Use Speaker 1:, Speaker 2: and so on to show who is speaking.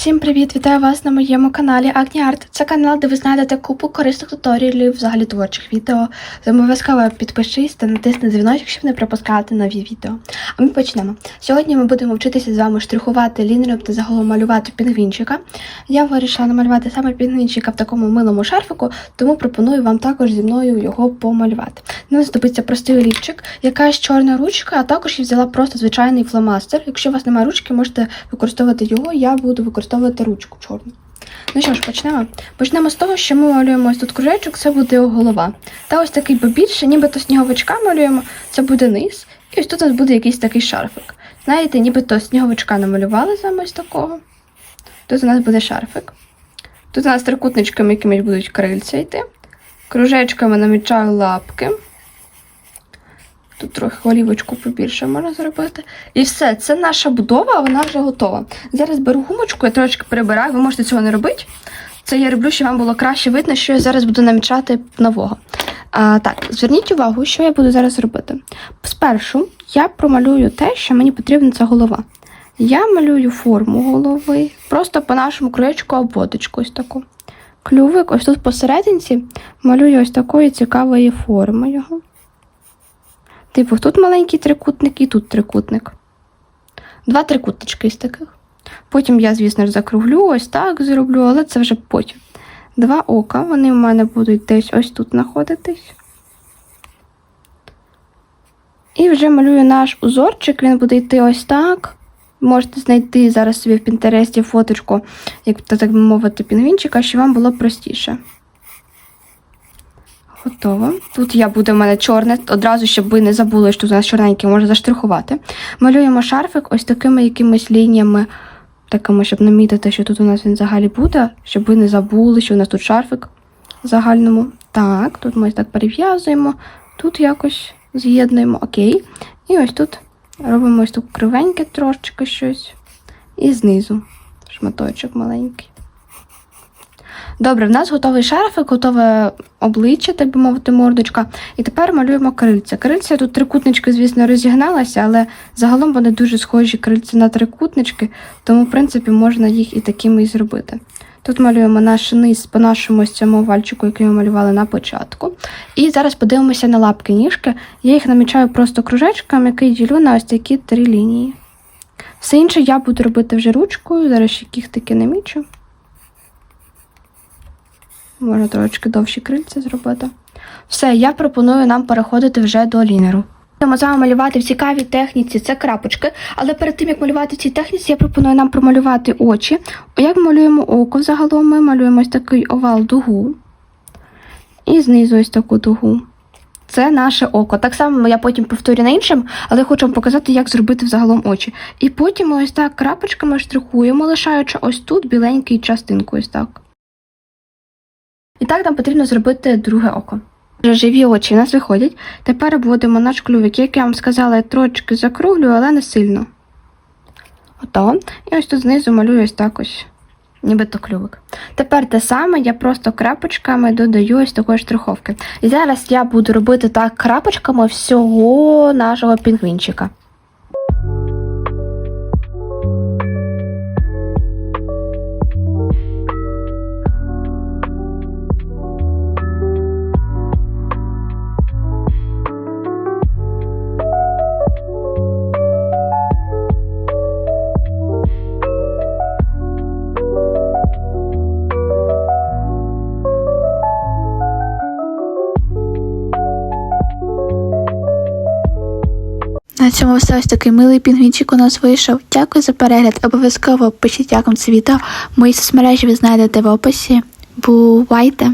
Speaker 1: Всім привіт! Вітаю вас на моєму каналі Art. Це канал, де ви знайдете купу корисних туторіалів, взагалі творчих відео. Обов'язково підпишись та натисни дзвіночок, щоб не пропускати нові відео. А ми почнемо. Сьогодні ми будемо вчитися з вами штрихувати лінером та загалом малювати пінгвінчика. Я вирішила намалювати саме пінгвінчика в такому милому шарфику, тому пропоную вам також зі мною його помалювати. Нам знадобиться простий олівчик, якась чорна ручка, а також я взяла просто звичайний фломастер. Якщо у вас немає ручки, можете використовувати його. Я буду використовувати ручку чорну. Ну що ж, почнемо. Почнемо з того, що ми малюємо ось тут кружечок, це буде його голова. Та ось такий побільше, нібито сніговичка малюємо, це буде низ. І ось тут у нас буде якийсь такий шарфик. Знаєте, нібито сніговичка намалювали замість такого. Тут у нас буде шарфик. Тут у нас трикутничками якимись будуть крильця йти. Кружечками намічаю лапки. Тут трохи олівочку побільше можна зробити. І все, це наша будова, вона вже готова. Зараз беру гумочку, я трошки перебираю, ви можете цього не робити. Це я роблю, щоб вам було краще видно, що я зараз буду намічати нового. А, так, зверніть увагу, що я буду зараз робити. Спершу я промалюю те, що мені потрібна ця голова. Я малюю форму голови, просто по нашому краєчку обводочку ось таку. Клювик, ось тут посерединці малюю ось такої цікавої форми його. Типу, тут маленький трикутник і тут трикутник. Два трикутнички з таких. Потім я, звісно ж, закруглю, ось так зроблю, але це вже потім. Два ока, вони в мене будуть десь ось тут знаходитись. І вже малюю наш узорчик, він буде йти ось так. Можете знайти зараз собі в Пінтересті фоточку, як так мовити, пінгвінчика, щоб вам було простіше. Готово. Тут я буде в мене чорне, одразу, щоб ви не забули, що у нас чорненьке можна заштрихувати. Малюємо шарфик ось такими якимись лініями, такими, щоб намітити, що тут у нас він взагалі буде, щоб ви не забули, що у нас тут шарфик в загальному. Так, тут ми ось так перев'язуємо, тут якось з'єднуємо, окей. І ось тут робимо ось тут кривеньке трошечки щось. І знизу шматочок маленький. Добре, в нас готовий шарфик, готове обличчя, так би мовити, мордочка. І тепер малюємо крильця. Крильця тут трикутнички, звісно, розігналися, але загалом вони дуже схожі крильця на трикутнички, тому, в принципі, можна їх і такими і зробити. Тут малюємо наш низ по нашому цьому вальчику, який ми малювали на початку. І зараз подивимося на лапки ніжки. Я їх намічаю просто кружечком, який ділю на ось такі три лінії. Все інше я буду робити вже ручкою, зараз яких таки намічу. Можна трошки довші крильця зробити. Все, я пропоную нам переходити вже до лінеру. Будемо з вами малювати в цікавій техніці це крапочки, але перед тим як малювати в цій техніці, я пропоную нам промалювати очі. Як малюємо око загалом, ми малюємо ось такий овал дугу і знизу ось таку дугу. Це наше око. Так само я потім повторю на іншим, але хочу вам показати, як зробити взагалом очі. І потім ось так крапочками штрихуємо, лишаючи ось тут біленький частинку, ось так. І так нам потрібно зробити друге око. Вже живі очі у нас виходять. Тепер обводимо наш клювик, як я вам сказала, я трошки закруглюю, але не сильно. Готово. І ось тут знизу малюю ось так ось, нібито клювик. Тепер те саме я просто крапочками додаю ось такої штриховки. І зараз я буду робити так крапочками всього нашого пінгвінчика.
Speaker 2: На цьому все ось такий милий пінгвінчик у нас вийшов. Дякую за перегляд. Обов'язково пишіть, як вам це відео. Мої соцмережі ви знайдете в описі. Бувайте!